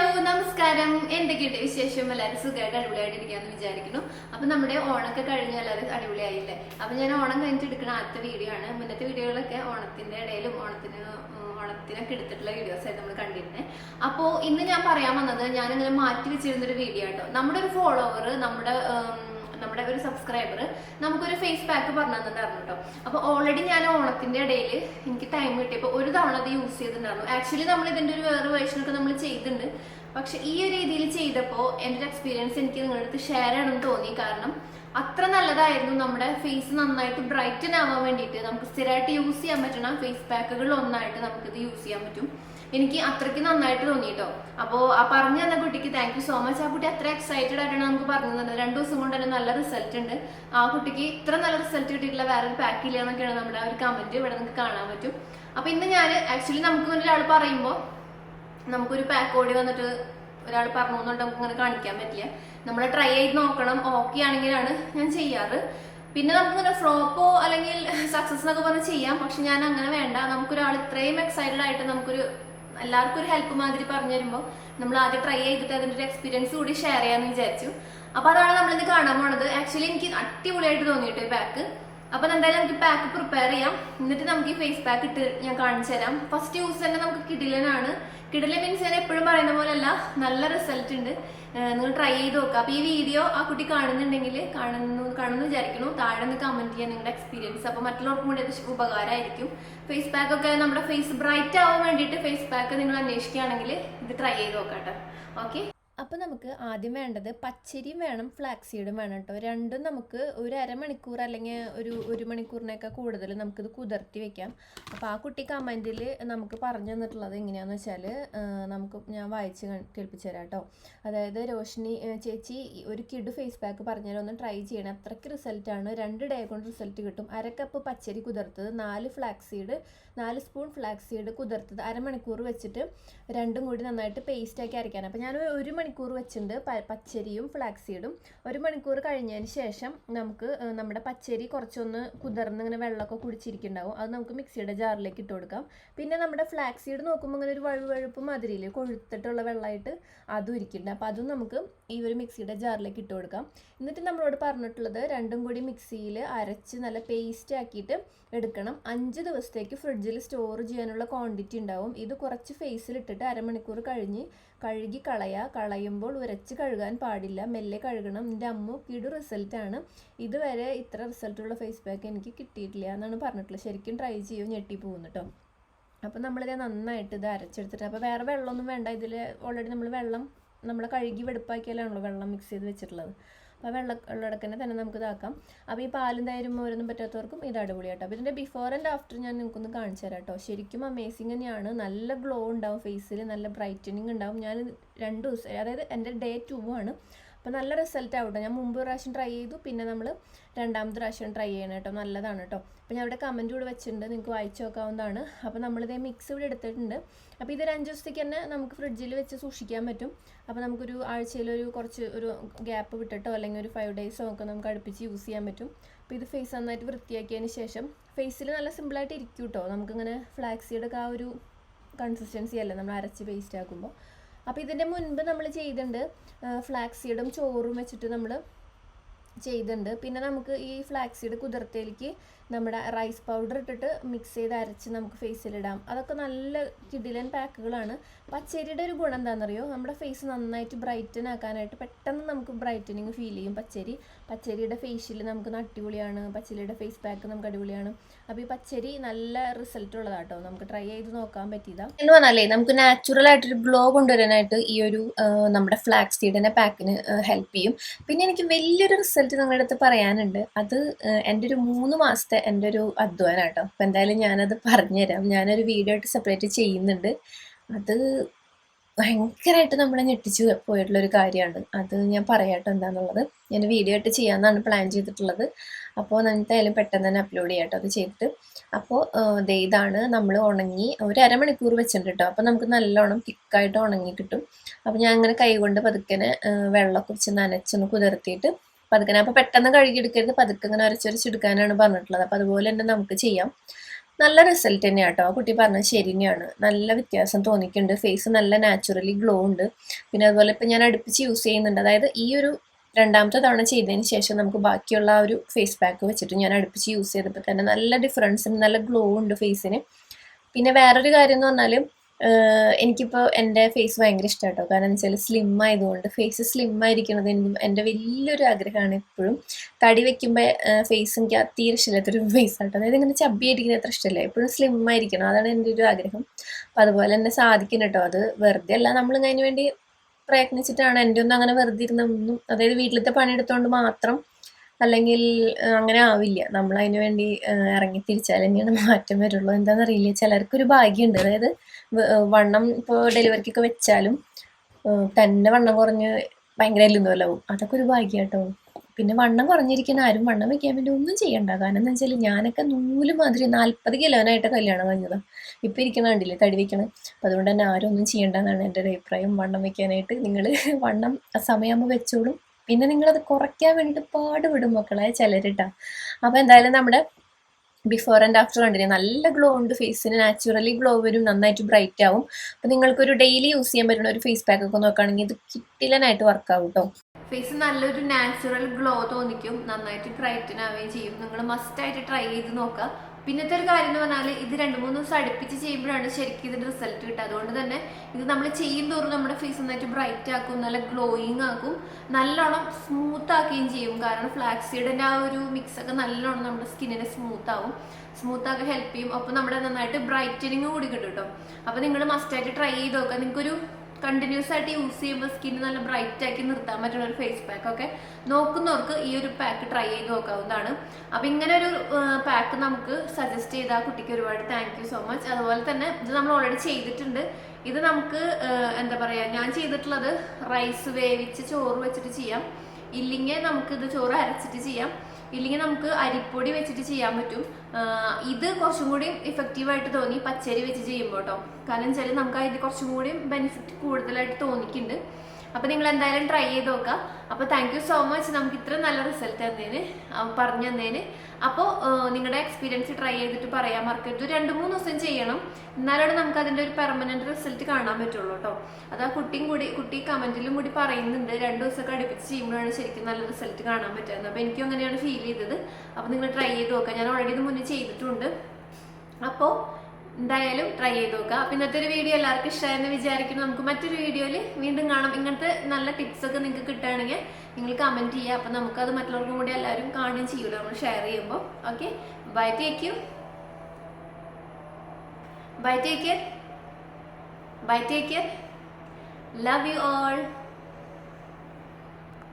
Hello നമസ്കാരം. എന്തൊക്കെയുണ്ട് വിശേഷം? എല്ലാവരും സുഖമായിട്ട് അടിപൊളിയായിട്ട് ഇരിക്കാന്ന് വിചാരിക്കുന്നു. അപ്പൊ നമ്മുടെ ഓണൊക്കെ കഴിഞ്ഞ് എല്ലാവരും അടിപൊളിയായില്ലേ? അപ്പൊ ഞാൻ ഓണം കഴിഞ്ഞിട്ട് എടുക്കുന്ന ആദ്യത്തെ വീഡിയോ ആണ്. മുന്നത്തെ വീഡിയോകളൊക്കെ ഓണത്തിന്റെ ഇടയിലും ഓണത്തിന് ഓണത്തിനൊക്കെ എടുത്തിട്ടുള്ള വീഡിയോസ് ആയിട്ട് നമ്മൾ കണ്ടിരുന്നത് അപ്പോൾ ഇന്ന് ഞാൻ പറയാൻ വന്നത് ഞാൻ ഇങ്ങനെ മാറ്റി വെച്ചിരുന്ന ഒരു വീഡിയോ ആട്ടോ. നമ്മുടെ ഒരു ഫോളോവർ നമ്മുടെ നമ്മുടെ ഒരു സബ്സ്ക്രൈബർ നമുക്കൊരു ഫേസ് പാക്ക് പറഞ്ഞു തന്നിട്ടുണ്ടായിരുന്നു കേട്ടോ. അപ്പൊ ഓൾറെഡി ഞാൻ ഓണത്തിന്റെ ഇടയിൽ എനിക്ക് ടൈം കിട്ടിയപ്പോൾ ഒരു തവണ അത് യൂസ് ചെയ്തിട്ടുണ്ടായിരുന്നു. ആക്ച്വലി നമ്മൾ ഇതിന്റെ ഒരു വേറെ വേർഷൻ ഒക്കെ നമ്മൾ ചെയ്തിട്ടുണ്ട്. പക്ഷെ ഈ ഒരു രീതിയിൽ ചെയ്തപ്പോൾ എന്റെ ഒരു എക്സ്പീരിയൻസ് എനിക്ക് നിങ്ങളുടെ അടുത്ത് ഷെയർ ചെയ്യണമെന്ന് തോന്നി. കാരണം അത്ര നല്ലതായിരുന്നു നമ്മുടെ ഫേസ് നന്നായിട്ട് ബ്രൈറ്റൻ ആവാൻ വേണ്ടിയിട്ട്. നമുക്ക് സ്ഥിരമായിട്ട് യൂസ് ചെയ്യാൻ പറ്റണം ഫേസ് പാക്കുകളിൽ ഒന്നായിട്ട് നമുക്കിത് യൂസ് ചെയ്യാൻ പറ്റും. എനിക്ക് അത്രയ്ക്ക് നന്നായിട്ട് തോന്നി കേട്ടോ അപ്പോൾ ആ പറഞ്ഞു തന്ന കുട്ടിക്ക് താങ്ക് യു സോ മച്ച് ആ കുട്ടി അത്ര എക്സൈറ്റഡ് ആയിട്ടാണ് നമുക്ക് പറഞ്ഞു തന്നത്. രണ്ട് ദിവസം കൊണ്ട് തന്നെ നല്ല റിസൾട്ട് ഉണ്ട്. ആ കുട്ടിക്ക് ഇത്ര നല്ല റിസൾട്ട് കിട്ടിയിട്ടുള്ള പാക്ക് ഇല്ല എന്നൊക്കെയാണ് നമ്മുടെ ആ ഒരു കമന്റ് ഇവിടെ നിങ്ങൾക്ക് കാണാൻ പറ്റും. അപ്പൊ ഇന്ന് ഞാൻ ആക്ച്വലി നമുക്ക് ഒരാൾ പറയുമ്പോൾ നമുക്കൊരു പാക്ക് ഓടി വന്നിട്ട് ഒരാൾ പറഞ്ഞു നമുക്ക് ഇങ്ങനെ കാണിക്കാൻ പറ്റില്ല. നമ്മൾ ട്രൈ ചെയ്ത് നോക്കണം ഓക്കെ ആണെങ്കിലാണ് ഞാൻ ചെയ്യാറ്. പിന്നെ നമുക്കിങ്ങനെ ഫ്ലോപ്പോ അല്ലെങ്കിൽ സക്സസ് എന്നൊക്കെ പറഞ്ഞ് ചെയ്യാം പക്ഷെ ഞാൻ അങ്ങനെ വേണ്ട. നമുക്കൊരാൾ ഇത്രയും എക്സൈറ്റഡ് ആയിട്ട് നമുക്കൊരു എല്ലാവർക്കും ഒരു ഹെൽപ്പ് മാതിരി പറഞ്ഞു തരുമ്പോൾ നമ്മൾ ആദ്യം ട്രൈ ചെയ്തിട്ട് അതിന്റെ ഒരു എക്സ്പീരിയൻസ് കൂടി ഷെയർ ചെയ്യാമെന്ന് വിചാരിച്ചു. അപ്പോൾ അതാണ് നമ്മളിന്ന് കാണാൻ പോണത്. ആക്ച്വലി എനിക്ക് അടിപൊളിയായിട്ട് തോന്നിയിട്ട് പാക്ക് അപ്പൊ എന്തായാലും നമുക്ക് പാക്ക് പ്രിപ്പയർ ചെയ്യാം. എന്നിട്ട് നമുക്ക് ഈ ഫേസ് പാക്ക് ഇട്ട് ഞാൻ കാണിച്ചു തരാം. ഫസ്റ്റ് യൂസ് തന്നെ നമുക്ക് കിടിലനാണ്. കിടിലൻ മീൻസ് ഞാൻ എപ്പോഴും പറയുന്ന പോലെയല്ല നല്ല റിസൾട്ട് ഉണ്ട്. നിങ്ങൾ ട്രൈ ചെയ്ത് നോക്കുക അപ്പോൾ ഈ വീഡിയോ ആ കുട്ടി കാണുന്നുണ്ടെങ്കിൽ കാണുന്നു കാണുന്നു വിചാരിക്കുന്നു. താഴെ നിന്ന് കമന്റ് ചെയ്യാൻ നിങ്ങളുടെ എക്സ്പീരിയൻസ് അപ്പോൾ മറ്റുള്ളവർക്കും കൂടി അത് ഉപകാരമായിരിക്കും. ഫേസ് പാക്ക് ഒക്കെ നമ്മുടെ ഫേസ് ബ്രൈറ്റ് ആവാൻ വേണ്ടിയിട്ട് ഫേസ് പാക്ക് നിങ്ങൾ അന്വേഷിക്കുകയാണെങ്കിൽ ഇത് ട്രൈ ചെയ്ത് നോക്കാം ഓക്കെ അപ്പോൾ നമുക്ക് ആദ്യം വേണ്ടത് പച്ചരിയും വേണം ഫ്ലാക്സ് സീഡും വേണം കേട്ടോ രണ്ടും നമുക്ക് ഒരു അരമണിക്കൂർ അല്ലെങ്കിൽ ഒരു ഒരു മണിക്കൂറിനൊക്കെ കൂടുതൽ നമുക്കിത് കുതിർത്തി വെക്കാം. അപ്പോൾ ആ കുട്ടി കമന്റിൽ നമുക്ക് പറഞ്ഞു തന്നിട്ടുള്ളത് എങ്ങനെയാണെന്ന് വെച്ചാൽ നമുക്ക് ഞാൻ വായിച്ച് കേൾപ്പിച്ചു തരാം കേട്ടോ അതായത് രോഷിനി ചേച്ചി ഒരു കിഡ് ഫേസ് പാക്ക് പറഞ്ഞാലും ഒന്ന് ട്രൈ ചെയ്യണം. അത്രയ്ക്ക് റിസൾട്ടാണ് രണ്ട് ഡേ കൊണ്ട് റിസൾട്ട് കിട്ടും. അര കപ്പ് പച്ചരി കുതിർത്തത് നാല് ഫ്ലാക്സ് സീഡ് നാല് സ്പൂൺ ഫ്ലാക്സ് സീഡ് കുതിർത്തത് അരമണിക്കൂർ വെച്ചിട്ട് രണ്ടും കൂടി നന്നായിട്ട് പേസ്റ്റ് ആക്കി അരയ്ക്കാൻ അപ്പോൾ ഞാൻ ഒരു മണിക്കൂർ വെച്ചിട്ടുണ്ട്. പച്ചരിയും ഫ്ലാക്സ് സീഡും ഒരു മണിക്കൂർ കഴിഞ്ഞതിന് ശേഷം നമുക്ക് നമ്മുടെ പച്ചരി കുറച്ചൊന്ന് കുതിർന്ന് ഇങ്ങനെ വെള്ളമൊക്കെ കുടിച്ചിരിക്കുന്നുണ്ടാവും. അത് നമുക്ക് മിക്സിയുടെ ജാറിലേക്ക് ഇട്ട് കൊടുക്കാം. പിന്നെ നമ്മുടെ ഫ്ലാക്സ് സീഡ് നോക്കുമ്പോൾ ഇങ്ങനെ ഒരു വഴു വഴുപ്പ് മാതിരിയില്ലേ? കൊഴുത്തിട്ടുള്ള വെള്ളമായിട്ട് അതും ഇരിക്കുന്നുണ്ട്. അപ്പോൾ അതും നമുക്ക് ഈ ഒരു മിക്സിയുടെ ജാറിലേക്ക് ഇട്ട് കൊടുക്കാം. എന്നിട്ട് നമ്മളോട് പറഞ്ഞിട്ടുള്ളത് രണ്ടും കൂടി മിക്സിയിൽ അരച്ച് നല്ല പേസ്റ്റ് ആക്കിയിട്ട് എടുക്കണം. അഞ്ച് ദിവസത്തേക്ക് ഫ്രിഡ്ജിൽ സ്റ്റോർ ചെയ്യാനുള്ള ക്വാണ്ടിറ്റി ഉണ്ടാവും. ഇത് കുറച്ച് ഫേസിലിട്ടിട്ട് അരമണിക്കൂർ കഴിഞ്ഞ് കഴുകി കളയുക കളയുമ്പോൾ ഉരച്ച് കഴുകാൻ പാടില്ല മെല്ലെ കഴുകണം. എന്റെ അമ്മു കിടു റിസൾട്ടാണ് ഇതുവരെ ഇത്ര റിസൾട്ടുള്ള ഫേസ് പാക്ക് എനിക്ക് കിട്ടിയിട്ടില്ല എന്നാണ് പറഞ്ഞിട്ടുള്ളത്. ശരിക്കും ട്രൈ ചെയ്യും ഞെട്ടി പോകുന്നു കേട്ടോ അപ്പോൾ നമ്മളിത് നന്നായിട്ട് ഇത് അരച്ചെടുത്തിട്ട് അപ്പോൾ വേറെ വെള്ളമൊന്നും വേണ്ട. ഇതിൽ ഓൾറെഡി നമ്മൾ വെള്ളം നമ്മൾ കഴുകി വെടുപ്പാക്കിയാലാണല്ലോ വെള്ളം മിക്സ് ചെയ്ത് വെച്ചിട്ടുള്ളത്. അപ്പോൾ വെള്ള ഉള്ളടക്കനെ തന്നെ നമുക്ക് ഇതാക്കാം. അപ്പോൾ ഈ പാലും തൈരും മോരൊന്നും പറ്റാത്തവർക്കും ഇത് അടിപൊളിയാട്ടോ. അപ്പോൾ ഇതിന്റെ ബിഫോർ ആൻഡ് ആഫ്റ്റർ ഞാൻ നിങ്ങൾക്കൊന്ന് കാണിച്ചു തരാം കേട്ടോ. ശരിക്കും അമേസിങ് തന്നെയാണ്. നല്ല ഗ്ലോ ഉണ്ടാവും ഫേസിൽ നല്ല ബ്രൈറ്റനിങ് ഉണ്ടാവും. ഞാൻ രണ്ട് ദിവസം അതായത് എന്റെ ഡേ ടു ആണ്. അപ്പോൾ നല്ല റിസൾട്ട് ആവട്ടെ. ഞാൻ മുമ്പ് പ്രാവശ്യം ട്രൈ ചെയ്തു പിന്നെ നമ്മൾ രണ്ടാമത്തെ പ്രാവശ്യം ട്രൈ ചെയ്യണം കേട്ടോ. നല്ലതാണ് കേട്ടോ. അപ്പോൾ ഞാൻ ഇവിടെ കമന്റ് കൂടെ വെച്ചിട്ടുണ്ട്. നിങ്ങൾക്ക് വായിച്ചു നോക്കാവുന്നതാണ്. അപ്പോൾ നമ്മളിതേ മിക്സ് ഇവിടെ എടുത്തിട്ടുണ്ട്. അപ്പോൾ ഇതൊരു അഞ്ച് ദിവസത്തേക്ക് തന്നെ നമുക്ക് ഫ്രിഡ്ജിൽ വെച്ച് സൂക്ഷിക്കാൻ പറ്റും. അപ്പോൾ നമുക്കൊരു ആഴ്ചയിൽ ഒരു കുറച്ച് ഒരു ഗ്യാപ്പ് വിട്ടിട്ടോ അല്ലെങ്കിൽ ഒരു ഫൈവ് ഡേയ്സോ ഒക്കെ നമുക്ക് അടുപ്പിച്ച് യൂസ് ചെയ്യാൻ പറ്റും. അപ്പോൾ ഇത് ഫേസ് നന്നായിട്ട് വൃത്തിയാക്കിയതിന് ശേഷം ഫേസിൽ നല്ല സിമ്പിളായിട്ട് ഇരിക്കും കേട്ടോ. നമുക്കിങ്ങനെ ഫ്ലാക്സീഡൊക്കെ ആ ഒരു കൺസിസ്റ്റൻസി അല്ലേ? നമ്മൾ അരച്ച് പേസ്റ്റ് ആക്കുമ്പോൾ അപ്പോൾ ഇതിന്റെ മുൻപ് നമ്മൾ ചെയ്തിട്ടുണ്ട് ഫ്ലാക്സീഡും ചോറും വെച്ചിട്ട് നമ്മൾ ചെയ്തിട്ടുണ്ട്. പിന്നെ നമുക്ക് ഈ ഫ്ലാക്സീഡ് കുതിർത്തയിലേക്ക് നമ്മുടെ റൈസ് പൗഡർ ഇട്ടിട്ട് മിക്സ് ചെയ്ത് അരച്ച് നമുക്ക് ഫേസിലിടാം അതൊക്കെ നല്ല കിടിലൻ പാക്കുകളാണ്. പച്ചരിയുടെ ഒരു ഗുണം എന്താണെന്നറിയോ നമ്മുടെ ഫേസ് നന്നായിട്ട് ബ്രൈറ്റൻ ആക്കാനായിട്ട് പെട്ടെന്ന് നമുക്ക് ബ്രൈറ്റനിങ് ഫീൽ ചെയ്യും പച്ചരി. പച്ചരിയുടെ ഫേഷ്യൽ നമുക്ക് അടിപൊളിയാണ്. പച്ചരിയുടെ ഫേസ് പാക്ക് നമുക്ക് അടിപൊളിയാണ്. അപ്പോൾ ഈ പച്ചരി നല്ല റിസൾട്ട് ഉള്ളതാട്ടോ. നമുക്ക് ട്രൈ ചെയ്ത് നോക്കാൻ പറ്റിയതാണ് എന്ന് പറഞ്ഞാലേ നമുക്ക് നാച്ചുറൽ ആയിട്ടൊരു ഗ്ലോ കൊണ്ടുവരാനായിട്ട് ഈ ഒരു നമ്മുടെ ഫ്ലാക്സ് സീഡിന്റെ പാക്കിന് ഹെൽപ്പ് ചെയ്യും. പിന്നെ എനിക്ക് വലിയൊരു റിസൾട്ട് നിങ്ങളുടെ അടുത്ത് പറയാനുണ്ട്. അത് എന്റെ ഒരു മൂന്ന് മാസത്തെ എന്റെ ഒരു അധ്വാനം കേട്ടോ അപ്പം എന്തായാലും ഞാനത് പറഞ്ഞുതരാം. ഞാനൊരു വീഡിയോ ആയിട്ട് സെപ്പറേറ്റ് ചെയ്യുന്നുണ്ട്. അത് ഭയങ്കരമായിട്ട് നമ്മളെ ഞെട്ടിച്ച് പോയിട്ടുള്ളൊരു കാര്യമാണ്. അത് ഞാൻ പറയാട്ടോ എന്താണെന്നുള്ളത് ഞാൻ വീഡിയോ ആയിട്ട് ചെയ്യാമെന്നാണ് പ്ലാൻ ചെയ്തിട്ടുള്ളത്. അപ്പോൾ എന്തായാലും പെട്ടെന്ന് തന്നെ അപ്ലോഡ് ചെയ്യാട്ടോ അത് ചെയ്തിട്ട്. അപ്പോൾ ഇതാണ് നമ്മൾ ഉണങ്ങി ഒരു അരമണിക്കൂർ വെച്ചിട്ടുണ്ട് കേട്ടോ അപ്പോൾ നമുക്ക് നല്ലോണം തിക്കായിട്ട് ഉണങ്ങി കിട്ടും. അപ്പോൾ ഞാൻ അങ്ങനെ കൈകൊണ്ട് പതുക്കനെ ആ, വെള്ളമൊക്കെ വെച്ച് നനച്ചൊന്ന് കുതിർത്തിയിട്ട് പതുക്കനെ അപ്പോൾ പെട്ടെന്ന് കഴുകിയെടുക്കരുത്. പതുക്കെ ഇങ്ങനെ അരച്ചരച്ചെടുക്കാനാണ് പറഞ്ഞിട്ടുള്ളത്. അപ്പോൾ അതുപോലെ തന്നെ നമുക്ക് ചെയ്യാം. നല്ല റിസൾട്ട് തന്നെയാണ് കേട്ടോ ആ കുട്ടി പറഞ്ഞത് ശരി തന്നെയാണ്. നല്ല വ്യത്യാസം തോന്നിക്കുന്നുണ്ട് ഫേസ് നല്ല നാച്ചുറലി ഗ്ലോ ഉണ്ട്. പിന്നെ അതുപോലെ ഇപ്പം ഞാൻ അടുപ്പിച്ച് യൂസ് ചെയ്യുന്നുണ്ട്. അതായത് ഈ ഒരു രണ്ടാമത്തെ തവണ ചെയ്തതിന് ശേഷം നമുക്ക് ബാക്കിയുള്ള ആ ഒരു ഫേസ് പാക്ക് വെച്ചിട്ട് ഞാൻ അടുപ്പിച്ച് യൂസ് ചെയ്തപ്പോൾ തന്നെ നല്ല ഡിഫറൻസും നല്ല ഗ്ലോ ഉണ്ട് ഫേസിന് പിന്നെ വേറൊരു കാര്യം എന്ന് പറഞ്ഞാൽ എനിക്കിപ്പോൾ എന്റെ ഫേസ് ഭയങ്കര ഇഷ്ടം കേട്ടോ കാരണം വെച്ചാൽ സ്ലിം ആയതുകൊണ്ട് ഫേസ് സ്ലിം ആയിരിക്കുന്നത് എനിക്ക് എന്റെ വലിയൊരു ആഗ്രഹമാണ് എപ്പോഴും. തടി വെക്കുമ്പോൾ ഫേസ് എനിക്ക് തീരെ ഇഷ്ടമില്ലാത്തൊരു ഫേസ് ആട്ടോ. അതായത് ഇങ്ങനെ ചബ്ബിയായിരിക്കുന്നത് അത്ര ഇഷ്ടമല്ല. എപ്പോഴും സ്ലിം ആയിരിക്കണം. അതാണ് എന്റെ ഒരു ആഗ്രഹം. അപ്പോൾ അതുപോലെ തന്നെ സാധിക്കും കേട്ടോ അത് വെറുതെ അല്ല നമ്മൾ അതിന് വേണ്ടി പ്രയത്നിച്ചിട്ടാണ് എന്റെ ഒന്നും അങ്ങനെ വെറുതെ ഇരുന്നൊന്നും അതായത് വീട്ടിലത്തെ പണിയെടുത്തുകൊണ്ട് മാത്രം അല്ലെങ്കിൽ അങ്ങനെ ആവില്ല. നമ്മൾ അതിനു വേണ്ടി ഇറങ്ങി തിരിച്ചാൽ തന്നെയാണ് മാറ്റം വരുള്ളൂ. എന്താണെന്നറിയില്ല ചിലർക്കൊരു ഭാഗ്യമുണ്ട് അതായത് വണ്ണം ഇപ്പോൾ ഡെലിവറിക്കൊക്കെ വെച്ചാലും തന്നെ വണ്ണം കുറഞ്ഞ് ഭയങ്കര എല്ലുന്നോലാവും. അതൊക്കെ ഒരു ഭാഗ്യം കേട്ടോ പിന്നെ വണ്ണം കുറഞ്ഞിരിക്കുന്ന ആരും വണ്ണം വെക്കാൻ വേണ്ടി ഒന്നും ചെയ്യണ്ട. കാരണം എന്താ വെച്ചാൽ ഞാനൊക്കെ നൂൽ മാതിരി നാൽപ്പത് കിലോനായിട്ട് കല്യാണം കഴിഞ്ഞതാണ് ഇപ്പം ഇരിക്കണ കണ്ടില്ലേ തടി വെക്കണം. അപ്പം അതുകൊണ്ട് തന്നെ ആരും ഒന്നും ചെയ്യണ്ടെന്നാണ് എന്റെ ഒരു അഭിപ്രായം. വണ്ണം വെക്കാനായിട്ട് നിങ്ങൾ വണ്ണം സമയമാകുമ്പോൾ വെച്ചോളും. പിന്നെ നിങ്ങളത് കുറയ്ക്കാൻ വേണ്ടിയിട്ട് പാടുപെടും മക്കളെ ചിലരിട്ടാ. അപ്പോൾ എന്തായാലും നമ്മുടെ ബിഫോർ ആൻഡ് ആഫ്റ്റർ കണ്ടില്ലേ നല്ല ഗ്ലോ ഉണ്ട് ഫേസിന് നാച്ചുറലി ഗ്ലോ വരും നന്നായിട്ട് ബ്രൈറ്റ് ആവും. അപ്പോൾ നിങ്ങൾക്കൊരു ഡെയിലി യൂസ് ചെയ്യാൻ പറ്റുന്ന ഒരു ഫേസ് പാക്ക് ഒക്കെ നോക്കുകയാണെങ്കിൽ ഇത് കിട്ടിലനായിട്ട് വർക്ക് ആവും കേട്ടോ ഫേസ് നല്ലൊരു നാച്ചുറൽ ഗ്ലോ തോന്നിക്കും. നന്നായിട്ട് ബ്രൈറ്റൻ ആവുകയും ചെയ്യും. നിങ്ങൾ മസ്റ്റ് ആയിട്ട് ട്രൈ ചെയ്ത് നോക്കുക. പിന്നത്തെ ഒരു കാര്യം എന്ന് പറഞ്ഞാൽ ഇത് രണ്ട് മൂന്ന് ദിവസം അടുപ്പിച്ച് ചെയ്യുമ്പോഴാണ് ശരിക്കും ഇതിന്റെ റിസൾട്ട് കിട്ടുക. അതുകൊണ്ട് തന്നെ ഇത് നമ്മൾ ചെയ്യും തോറും നമ്മുടെ ഫേസ് നന്നായിട്ട് ബ്രൈറ്റ് ആക്കും നല്ല ഗ്ലോയിങ് ആക്കും നല്ലോണം സ്മൂത്ത് ആക്കുകയും ചെയ്യും. കാരണം ഫ്ലാക്സീഡിന്റെ ആ ഒരു മിക്സ് ഒക്കെ നല്ലോണം നമ്മുടെ സ്കിന്നിനെ സ്മൂത്ത് ആവും. സ്മൂത്ത് ആക്കാൻ ഹെൽപ്പ് ചെയ്യും. അപ്പോൾ നമ്മുടെ നന്നായിട്ട് ബ്രൈറ്റനിങ് കൂടി കിട്ടും കേട്ടോ അപ്പോൾ നിങ്ങൾ മസ്റ്റായിട്ട് ട്രൈ ചെയ്ത് നോക്കുക. നിങ്ങൾക്കൊരു കണ്ടിന്യൂസ് ആയിട്ട് യൂസ് ചെയ്യുമ്പോൾ സ്കിന്ന് നല്ല ബ്രൈറ്റ് ആക്കി നിർത്താൻ പറ്റുന്ന ഒരു ഫേസ് പാക്ക് ഒക്കെ നോക്കുന്നവർക്ക് ഈ ഒരു പാക്ക് ട്രൈ ചെയ്ത് നോക്കാവുന്നതാണ്. അപ്പൊ ഇങ്ങനെ ഒരു പാക്ക് നമുക്ക് സജസ്റ്റ് ചെയ്ത ആ കുട്ടിക്ക് ഒരുപാട് താങ്ക് സോ മച്ച് അതുപോലെ തന്നെ ഇത് നമ്മൾ ഓൾറെഡി ചെയ്തിട്ടുണ്ട്. ഇത് നമുക്ക് എന്താ പറയാ ഞാൻ ചെയ്തിട്ടുള്ളത് റൈസ് വേവിച്ച് ചോറ് വെച്ചിട്ട് ചെയ്യാം. ഇല്ലെങ്കിൽ നമുക്ക് ഇത് ചോറ് അരച്ചിട്ട് ചെയ്യാം. ഇല്ലെങ്കിൽ നമുക്ക് അരിപ്പൊടി വെച്ചിട്ട് ചെയ്യാൻ പറ്റും. ഇത് കുറച്ചും കൂടി ഇഫക്റ്റീവായിട്ട് തോന്നി പച്ചരി വെച്ച് ചെയ്യുമ്പോൾ കേട്ടോ കാരണം വെച്ചാൽ നമുക്ക് അതിന് കുറച്ചും കൂടി ബെനിഫിറ്റ് കൂടുതലായിട്ട് തോന്നിക്കുന്നുണ്ട് അപ്പൊ നിങ്ങൾ എന്തായാലും ട്രൈ ചെയ്ത് നോക്കുക. അപ്പൊ താങ്ക് യു സോ മച്ച് നമുക്ക് ഇത്ര നല്ല റിസൾട്ട് തന്നേന് പറഞ്ഞു തന്നേന് അപ്പോൾ നിങ്ങളുടെ എക്സ്പീരിയൻസ് ട്രൈ ചെയ്തിട്ട് പറയാൻ മറക്കരുത്. രണ്ടു മൂന്ന് ദിവസം ചെയ്യണം. എന്നാലാണ് നമുക്ക് അതിന്റെ ഒരു പെർമനന്റ് റിസൾട്ട് കാണാൻ പറ്റുള്ളൂ കേട്ടോ അത് ആ കുട്ടിയും കൂടി കുട്ടി കമന്റിലും കൂടി പറയുന്നുണ്ട് രണ്ട് ദിവസമൊക്കെ അടുപ്പിച്ച് ചെയ്യുമ്പോഴാണ് ശരിക്കും നല്ല റിസൾട്ട് കാണാൻ പറ്റുന്നത്. അപ്പോൾ എനിക്കും അങ്ങനെയാണ് ഫീൽ ചെയ്തത്. അപ്പോൾ നിങ്ങൾ ട്രൈ ചെയ്ത് നോക്കുക. ഞാൻ ഓൾറെഡി ഇത് മുന്നേ ചെയ്തിട്ടുണ്ട്. അപ്പോൾ എന്തായാലും ട്രൈ ചെയ്ത് നോക്കുക. അപ്പൊ ഇന്നത്തെ ഒരു വീഡിയോ എല്ലാവർക്കും ഇഷ്ടമായെന്ന് വിചാരിക്കുന്നു. നമുക്ക് മറ്റൊരു വീഡിയോയിൽ വീണ്ടും കാണാം. ഇങ്ങനത്തെ നല്ല ടിപ്സ് ഒക്കെ നിങ്ങൾക്ക് കിട്ടുകയാണെങ്കിൽ നിങ്ങൾ കമന്റ് ചെയ്യുക. അപ്പൊ നമുക്കത് മറ്റുള്ളവർക്കും കൂടി എല്ലാവരും കാണുകയും ചെയ്യൂല നമ്മൾ ഷെയർ ചെയ്യുമ്പോൾ. Okay bye take you bye take care bye take care love you all